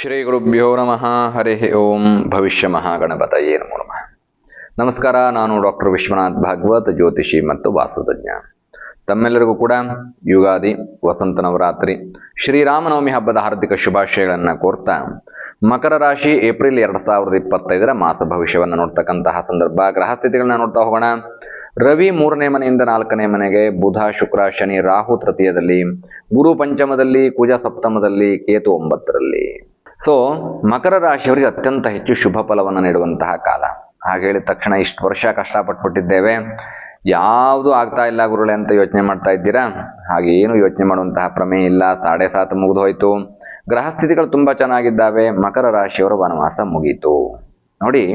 ಶ್ರೀ ಗುರುಭ್ಯೋ ನಮಃ. ಹರಿ ಓಂ. ಭವಿಷ್ಯ ಮಹಾಗಣಪತಯೇ ನಮೋ ನಮಃ. ನಮಸ್ಕಾರ, ನಾನು ಡಾಕ್ಟರ್ ವಿಶ್ವನಾಥ್ ಭಾಗವತ್, ಜ್ಯೋತಿಷಿ ಮತ್ತು ವಾಸ್ತುತಜ್ಞ. ತಮ್ಮೆಲ್ಲರಿಗೂ ಕೂಡ ಯುಗಾದಿ, ವಸಂತ ನವರಾತ್ರಿ, ಶ್ರೀರಾಮನವಮಿ ಹಬ್ಬದ ಹಾರ್ದಿಕ ಶುಭಾಶಯಗಳನ್ನು ಕೋರ್ತಾ, ಮಕರ ರಾಶಿ, ಏಪ್ರಿಲ್ ಎರಡು ಸಾವಿರದ ಇಪ್ಪತ್ತೈದರ ಮಾಸ ಭವಿಷ್ಯವನ್ನು ನೋಡ್ತಕ್ಕಂತಹ ಸಂದರ್ಭ, ಗ್ರಹ ಸ್ಥಿತಿಗಳನ್ನ ನೋಡ್ತಾ ಹೋಗೋಣ. ರವಿ ಮೂರನೇ ಮನೆಯಿಂದ ನಾಲ್ಕನೇ ಮನೆಗೆ, ಬುಧ, ಶುಕ್ರ, ಶನಿ, ರಾಹು ತೃತೀಯದಲ್ಲಿ, ಗುರು ಪಂಚಮದಲ್ಲಿ, ಕುಜ ಸಪ್ತಮದಲ್ಲಿ, ಕೇತು ಒಂಬತ್ತರಲ್ಲಿ. ಸೊ ಮಕರ ರಾಶಿಯವರಿಗೆ ಅತ್ಯಂತ ಹೆಚ್ಚು ಶುಭ ಫಲವನ್ನು ನೀಡುವಂತಹ ಕಾಲ. ಹಾಗೆ ಹೇಳಿದ ತಕ್ಷಣ ಇಷ್ಟು ವರ್ಷ ಕಷ್ಟಪಟ್ಬಿಟ್ಟಿದ್ದೇವೆ. ಯಾವುದು ಆಗ್ತಾ ಇಲ್ಲ ಗುರುಳೆ ಅಂತ ಯೋಚನೆ ಮಾಡ್ತಾ ಇದ್ದೀರಾ? ಹಾಗೆ ಏನು ಯೋಚನೆ ಮಾಡುವಂತಹ ಪ್ರಮೇಯ ಇಲ್ಲ. ಸಾಡೆ ಸಾತ್ ಮುಗಿದು ಹೋಯ್ತು. ಗ್ರಹ ಸ್ಥಿತಿಗಳು ತುಂಬಾ ಚೆನ್ನಾಗಿದ್ದಾವೆ. ಮಕರ ರಾಶಿಯವರ ವನವಾಸ ಮುಗೀತು. ನೋಡಿ,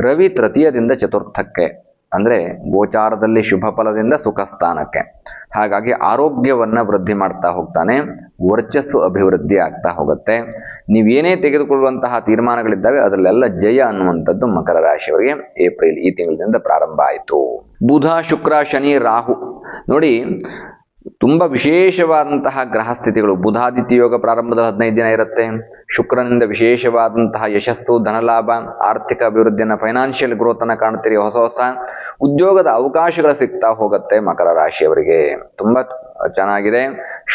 ರವಿ ತೃತೀಯದಿಂದ ಚತುರ್ಥಕ್ಕೆ, ಅಂದ್ರೆ ಗೋಚಾರದಲ್ಲಿ ಶುಭ ಫಲದಿಂದ ಸುಖ ಸ್ಥಾನಕ್ಕೆ. ಹಾಗಾಗಿ ಆರೋಗ್ಯವನ್ನ ವೃದ್ಧಿ ಮಾಡ್ತಾ ಹೋಗ್ತಾನೆ. ವರ್ಚಸ್ಸು ಅಭಿವೃದ್ಧಿ ಆಗ್ತಾ ಹೋಗುತ್ತೆ. ನೀವೇನೇ ತೆಗೆದುಕೊಳ್ಳುವಂತಹ ತೀರ್ಮಾನಗಳಿದ್ದಾವೆ, ಅದರಲ್ಲೆಲ್ಲ ಜಯ ಅನ್ನುವಂಥದ್ದು ಮಕರ ರಾಶಿಯವರಿಗೆ ಏಪ್ರಿಲ್ ಈ ತಿಂಗಳಿನಿಂದ ಪ್ರಾರಂಭ ಆಯಿತು. ಬುಧ, ಶುಕ್ರ, ಶನಿ, ರಾಹು. ನೋಡಿ, ತುಂಬ ವಿಶೇಷವಾದಂತಹ ಗ್ರಹ ಸ್ಥಿತಿಗಳು. ಬುಧಾದಿತ್ಯ ಯೋಗ ಪ್ರಾರಂಭದ ಹದಿನೈದು ದಿನ ಇರುತ್ತೆ. ಶುಕ್ರನಿಂದ ವಿಶೇಷವಾದಂತಹ ಯಶಸ್ಸು, ಧನಲಾಭ, ಆರ್ಥಿಕ ಅಭಿವೃದ್ಧಿಯನ್ನು ಫೈನಾನ್ಷಿಯಲ್ ಗ್ರೋತ್ ಅನ್ನು ಕಾಣ್ತೀರಿ ಹೊಸ ಹೊಸ. ಉದ್ಯೋಗದ ಅವಕಾಶಗಳು ಸಿಗ್ತಾ ಹೋಗುತ್ತೆ ಮಕರ ರಾಶಿಯವರಿಗೆ. ತುಂಬ ಚೆನ್ನಾಗಿದೆ.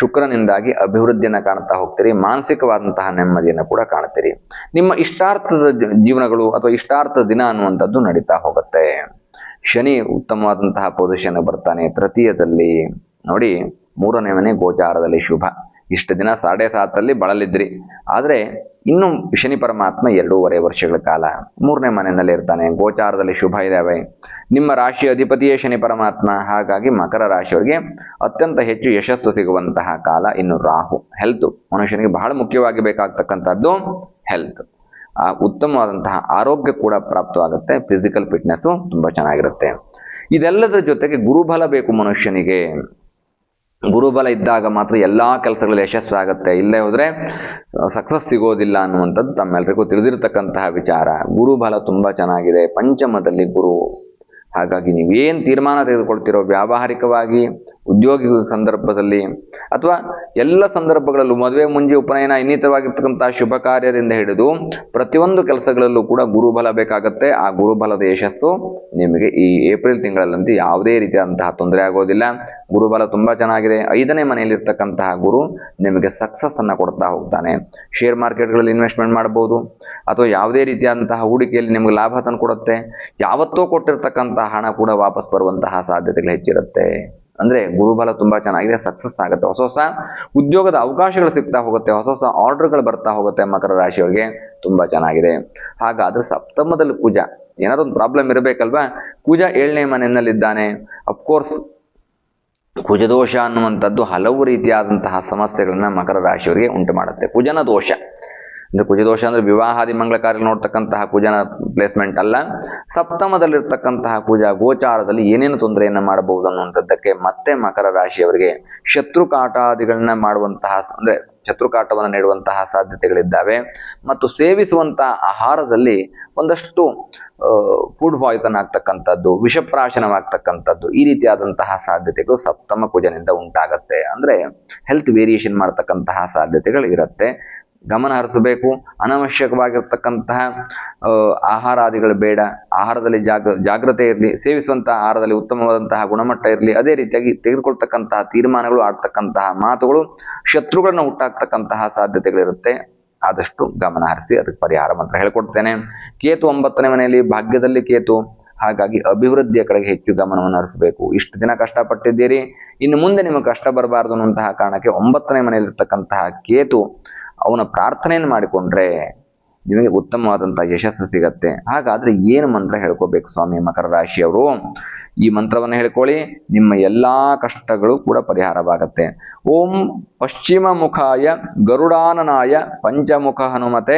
ಶುಕ್ರನಿಂದಾಗಿ ಅಭಿವೃದ್ಧಿಯನ್ನು ಕಾಣ್ತಾ ಹೋಗ್ತೀರಿ, ಮಾನಸಿಕವಾದಂತಹ ನೆಮ್ಮದಿಯನ್ನು ಕೂಡ ಕಾಣ್ತೀರಿ. ನಿಮ್ಮ ಇಷ್ಟಾರ್ಥದ ಜೀವನಗಳು ಅಥವಾ ಇಷ್ಟಾರ್ಥ ದಿನ ಅನ್ನುವಂಥದ್ದು ನಡೀತಾ ಹೋಗುತ್ತೆ. ಶನಿ ಉತ್ತಮವಾದಂತಹ ಪೊಸಿಷನ್ ಬರ್ತಾನೆ, ತೃತೀಯದಲ್ಲಿ. ನೋಡಿ, ಮೂರನೇ ಮನೆ ಗೋಚಾರದಲ್ಲಿ ಶುಭ. ಇಷ್ಟು ದಿನ ಸಾಡೆ ಸಾತಲ್ಲಿ ಬಳಲಿದ್ರಿ. ಆದರೆ ಇನ್ನು ಶನಿ ಪರಮಾತ್ಮ ಎರಡೂವರೆ ವರ್ಷಗಳ ಕಾಲ ಮೂರನೇ ಮನೆಯಲ್ಲಿ ಇರ್ತಾನೆ, ಗೋಚಾರದಲ್ಲಿ ಶುಭ ಇದ್ದಾವೆ ನಿಮ್ಮ ರಾಶಿ ಅಧಿಪತಿಯೇ ಶನಿ ಪರಮಾತ್ಮ. ಹಾಗಾಗಿ ಮಕರ ರಾಶಿಯವರಿಗೆ ಅತ್ಯಂತ ಹೆಚ್ಚು ಯಶಸ್ಸು ಸಿಗುವಂತಹ ಕಾಲ ಇನ್ನು ರಾಹು. ಹೆಲ್ತ್ ಮನುಷ್ಯನಿಗೆ ಬಹಳ ಮುಖ್ಯವಾಗಿ ಬೇಕಾಗ್ತಕ್ಕಂಥದ್ದು ಹೆಲ್ತ್ ಆ ಉತ್ತಮವಾದಂತಹ ಆರೋಗ್ಯ ಕೂಡ ಪ್ರಾಪ್ತವಾಗುತ್ತೆ ಫಿಸಿಕಲ್ ಫಿಟ್ನೆಸ್ಸು ತುಂಬ ಚೆನ್ನಾಗಿರುತ್ತೆ. ಇದೆಲ್ಲದರ ಜೊತೆಗೆ ಗುರುಬಲ ಬೇಕು ಮನುಷ್ಯನಿಗೆ. ಗುರುಬಲ ಇದ್ದಾಗ ಮಾತ್ರ ಎಲ್ಲಾ ಕೆಲಸಗಳಲ್ಲಿ ಯಶಸ್ಸಾಗುತ್ತೆ ಇಲ್ಲೇ ಹೋದರೆ ಸಕ್ಸಸ್ ಸಿಗೋದಿಲ್ಲ ಅನ್ನುವಂಥದ್ದು ತಮ್ಮೆಲ್ಲರಿಗೂ ತಿಳಿದಿರತಕ್ಕಂತಹ ವಿಚಾರ. ಗುರುಬಲ ತುಂಬಾ ಚೆನ್ನಾಗಿದೆ. ಪಂಚಮದಲ್ಲಿ ಗುರು. ಹಾಗಾಗಿ ನೀವೇನು ತೀರ್ಮಾನ ತೆಗೆದುಕೊಳ್ತಿರೋ ವ್ಯಾವಹಾರಿಕವಾಗಿ ಉದ್ಯೋಗಿ ಸಂದರ್ಭದಲ್ಲಿ ಅಥವಾ ಎಲ್ಲ ಸಂದರ್ಭಗಳಲ್ಲೂ ಮದುವೆ ಮುಂಜಿ ಉಪನಯನ ಇನ್ನಿತರವಾಗಿರ್ತಕ್ಕಂತಹ ಶುಭ ಕಾರ್ಯದಿಂದ ಹಿಡಿದು ಪ್ರತಿಯೊಂದು ಕೆಲಸಗಳಲ್ಲೂ ಕೂಡ ಗುರುಬಲ ಬೇಕಾಗತ್ತೆ. ಆ ಗುರುಬಲದ ಯಶಸ್ಸು ನಿಮಗೆ ಈ ಏಪ್ರಿಲ್ ತಿಂಗಳಲ್ಲಂತೂ ಯಾವುದೇ ರೀತಿಯಾದಂತಹ ತೊಂದರೆ ಆಗೋದಿಲ್ಲ. ಗುರುಬಲ ತುಂಬಾ ಚೆನ್ನಾಗಿದೆ. ಐದನೇ ಮನೆಯಲ್ಲಿರ್ತಕ್ಕಂತಹ ಗುರು ನಿಮಗೆ ಸಕ್ಸಸ್ ಅನ್ನ ಕೊಡ್ತಾ ಹೋಗ್ತಾನೆ. ಶೇರ್ ಮಾರ್ಕೆಟ್ಗಳಲ್ಲಿ ಇನ್ವೆಸ್ಟ್ಮೆಂಟ್ ಮಾಡಬಹುದು. ಅಥವಾ ಯಾವುದೇ ರೀತಿಯಾದಂತಹ ಹೂಡಿಕೆಯಲ್ಲಿ ನಿಮಗೆ ಲಾಭ ತಂದು ಕೊಡುತ್ತೆ ಯಾವತ್ತೋ ಕೊಟ್ಟಿರ್ತಕ್ಕಂತಹ ಹಣ ಕೂಡ ವಾಪಸ್ ಬರುವಂತಹ ಸಾಧ್ಯತೆಗಳು ಹೆಚ್ಚಿರುತ್ತೆ. ಅಂದ್ರೆ ಗುರುಬಲ ತುಂಬಾ ಚೆನ್ನಾಗಿದೆ ಸಕ್ಸಸ್ ಆಗುತ್ತೆ. ಹೊಸ ಹೊಸ ಉದ್ಯೋಗದ ಅವಕಾಶಗಳು ಸಿಗ್ತಾ ಹೋಗುತ್ತೆ, ಹೊಸ ಹೊಸ ಆರ್ಡರ್ಗಳು ಬರ್ತಾ ಹೋಗುತ್ತೆ ಮಕರ ರಾಶಿಯವರಿಗೆ. ತುಂಬಾ ಚೆನ್ನಾಗಿದೆ. ಹಾಗಾದ್ರೆ ಸಪ್ತಮದಲ್ಲಿ ಕುಜ ಏನಾದ್ರು ಒಂದು ಪ್ರಾಬ್ಲಮ್ ಇರಬೇಕಲ್ವಾ? ಕುಜ ಏಳನೇ ಮನೆಯಲ್ಲಿದ್ದಾನೆ. ಅಫ್ಕೋರ್ಸ್ ಕುಜದೋಷ ಅನ್ನುವಂಥದ್ದು ಹಲವು ರೀತಿಯಾದಂತಹ ಸಮಸ್ಯೆಗಳನ್ನ ಮಕರ ರಾಶಿಯವರಿಗೆ ಉಂಟು ಮಾಡುತ್ತೆ. ಕುಜನ ದೋಷ. ಅಂದ್ರೆ ಕುಜದೋಷ ಅಂದ್ರೆ ವಿವಾಹಾದಿ ಮಂಗಳ ಕಾರ್ಯ ನೋಡ್ತಕ್ಕಂತಹ ಕುಜನ ಪ್ಲೇಸ್ಮೆಂಟ್ ಅಲ್ಲ. ಸಪ್ತಮದಲ್ಲಿರ್ತಕ್ಕಂತಹ ಕುಜ ಗೋಚಾರದಲ್ಲಿ ಏನೇನು ತೊಂದರೆಯನ್ನು ಮಾಡಬಹುದು ಅನ್ನುವಂಥದ್ದಕ್ಕೆ ಮತ್ತೆ ಮಕರ ರಾಶಿಯವರಿಗೆ ಶತ್ರು ಕಾಟಾದಿಗಳನ್ನ ಮಾಡುವಂತಹ ಅಂದ್ರೆ ಶತ್ರುಕಾಟವನ್ನು ನೀಡುವಂತಹ ಸಾಧ್ಯತೆಗಳಿದ್ದಾವೆ. ಮತ್ತು ಸೇವಿಸುವಂತಹ ಆಹಾರದಲ್ಲಿ ಒಂದಷ್ಟು ಫುಡ್ ಪಾಯ್ಸನ್ ಆಗ್ತಕ್ಕಂಥದ್ದು, ವಿಷಪ್ರಾಶನವಾಗ್ತಕ್ಕಂಥದ್ದು ಈ ರೀತಿಯಾದಂತಹ ಸಾಧ್ಯತೆಗಳು ಸಪ್ತಮ ಕುಜನಿಂದ ಉಂಟಾಗತ್ತೆ. ಅಂದ್ರೆ ಹೆಲ್ತ್ ವೇರಿಯೇಷನ್ ಮಾಡ್ತಕ್ಕಂತಹ ಸಾಧ್ಯತೆಗಳು ಇರುತ್ತೆ. ಗಮನ ಹರಿಸಬೇಕು. ಅನವಶ್ಯಕವಾಗಿರ್ತಕ್ಕಂತಹ ಆಹಾರಾದಿಗಳು ಬೇಡ. ಆಹಾರದಲ್ಲಿ ಜಾಗ, ಜಾಗ್ರತೆ ಇರಲಿ. ಸೇವಿಸುವಂತಹ ಆಹಾರದಲ್ಲಿ ಉತ್ತಮವಾದಂತಹ ಗುಣಮಟ್ಟ ಇರಲಿ. ಅದೇ ರೀತಿಯಾಗಿ ತೆಗೆದುಕೊಳ್ತಕ್ಕಂತಹ ತೀರ್ಮಾನಗಳು, ಆಡ್ತಕ್ಕಂತಹ ಮಾತುಗಳು, ಶತ್ರುಗಳನ್ನು ಹುಟ್ಟಾಕ್ತಕ್ಕಂತಹ ಸಾಧ್ಯತೆಗಳಿರುತ್ತೆ. ಆದಷ್ಟು ಗಮನ ಹರಿಸಿ ಅದಕ್ಕೆ ಪರಿಹಾರ ಮಾತ್ರ ಹೇಳ್ಕೊಡ್ತೇನೆ. ಕೇತು ಒಂಬತ್ತನೇ ಮನೆಯಲ್ಲಿ ಭಾಗ್ಯದಲ್ಲಿ ಕೇತು. ಹಾಗಾಗಿ ಅಭಿವೃದ್ಧಿಯ ಕಡೆಗೆ ಹೆಚ್ಚು ಗಮನವನ್ನು ಹರಿಸಬೇಕು. ಇಷ್ಟು ದಿನ ಕಷ್ಟಪಟ್ಟಿದ್ದೀರಿ. ಇನ್ನು ಮುಂದೆ ನಿಮಗೆ ಕಷ್ಟ ಬರಬಾರದು ಅನ್ನುವಂತಹ ಕಾರಣಕ್ಕೆ ಒಂಬತ್ತನೇ ಮನೆಯಲ್ಲಿರ್ತಕ್ಕಂತಹ ಕೇತು ಅವನ ಪ್ರಾರ್ಥನೆಯನ್ನು ಮಾಡಿಕೊಂಡ್ರೆ ನಿಮಗೆ ಉತ್ತಮವಾದಂಥ ಯಶಸ್ಸು ಸಿಗತ್ತೆ. ಹಾಗಾದ್ರೆ ಏನು ಮಂತ್ರ ಹೇಳ್ಕೋಬೇಕು ಸ್ವಾಮಿ ಮಕರ ರಾಶಿಯವರು? ಈ ಮಂತ್ರವನ್ನು ಹೇಳ್ಕೊಳ್ಳಿ. ನಿಮ್ಮ ಎಲ್ಲಾ ಕಷ್ಟಗಳು ಕೂಡ ಪರಿಹಾರವಾಗತ್ತೆ. ಓಂ ಪಶ್ಚಿಮ ಮುಖಾಯ ಗರುಡಾನನಾಯ ಪಂಚಮುಖ ಹನುಮತೆ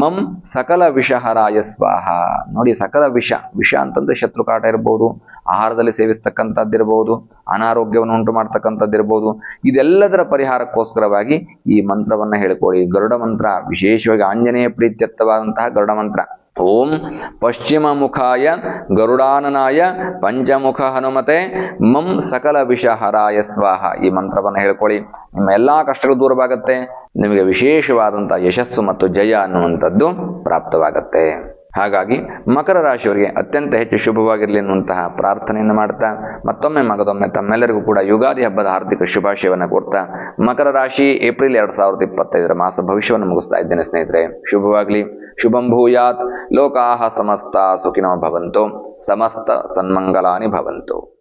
ಮಂ ಸಕಲ ವಿಷಹರಾಯ ಸ್ವಾಹ. ನೋಡಿ ಸಕಲ ವಿಷ ವಿಷ ಅಂತಂದ್ರೆ ಶತ್ರುಕಾಟ ಇರ್ಬೋದು, ಆಹಾರದಲ್ಲಿ ಸೇವಿಸ್ತಕ್ಕಂಥದ್ದಿರ್ಬೋದು ಅನಾರೋಗ್ಯವನ್ನು ಉಂಟು ಮಾಡ್ತಕ್ಕಂಥದ್ದಿರ್ಬೋದು ಇದೆಲ್ಲದರ ಪರಿಹಾರಕ್ಕೋಸ್ಕರವಾಗಿ ಈ ಮಂತ್ರವನ್ನು ಹೇಳ್ಕೊಳ್ಳಿ. ಗರುಡ ಮಂತ್ರ, ವಿಶೇಷವಾಗಿ ಆಂಜನೇಯ ಪ್ರೀತ್ಯರ್ಥವಾದಂತಹ ಗರುಡ ಮಂತ್ರ. ಓಂ ಪಶ್ಚಿಮ ಮುಖಾಯ ಗರುಡಾನನಾಯ ಪಂಚಮುಖ ಹನುಮತೆ ಮಂ ಸಕಲ ವಿಷಹರಾಯ ಸ್ವಾಹ ಈ ಮಂತ್ರವನ್ನು ಹೇಳ್ಕೊಳ್ಳಿ. ನಿಮ್ಮ ಎಲ್ಲಾ ಕಷ್ಟಗಳು ದೂರವಾಗುತ್ತೆ. ನಿಮಗೆ ವಿಶೇಷವಾದಂತಹ ಯಶಸ್ಸು ಮತ್ತು ಜಯ ಅನ್ನುವಂಥದ್ದು ಪ್ರಾಪ್ತವಾಗುತ್ತೆ. ಹಾಗಾಗಿ ಮಕರ ರಾಶಿಯವರಿಗೆ ಅತ್ಯಂತ ಹೆಚ್ಚು ಶುಭವಾಗಿರಲಿ ಎನ್ನುವಂತಹ ಪ್ರಾರ್ಥನೆಯನ್ನು ಮಾಡ್ತಾ, ಮತ್ತೊಮ್ಮೆ ಮಗದೊಮ್ಮೆ ತಮ್ಮೆಲ್ಲರಿಗೂ ಕೂಡ ಯುಗಾದಿ ಹಬ್ಬದ ಹಾರ್ದಿಕ ಶುಭಾಶಯವನ್ನು ಕೋರ್ತಾ, ಮಕರ ರಾಶಿ ಏಪ್ರಿಲ್ ಎರಡು ಸಾವಿರದ ಇಪ್ಪತ್ತೈದರ ಮಾಸ ಭವಿಷ್ಯವನ್ನು ಮುಗಿಸ್ತಾ ಇದ್ದೇನೆ ಸ್ನೇಹಿತರೆ. ಶುಭವಾಗಲಿ. शुभम भूयात। लोका समस्ता सुखिनो भवंतो समस्त सन्मंगलानि भवंतो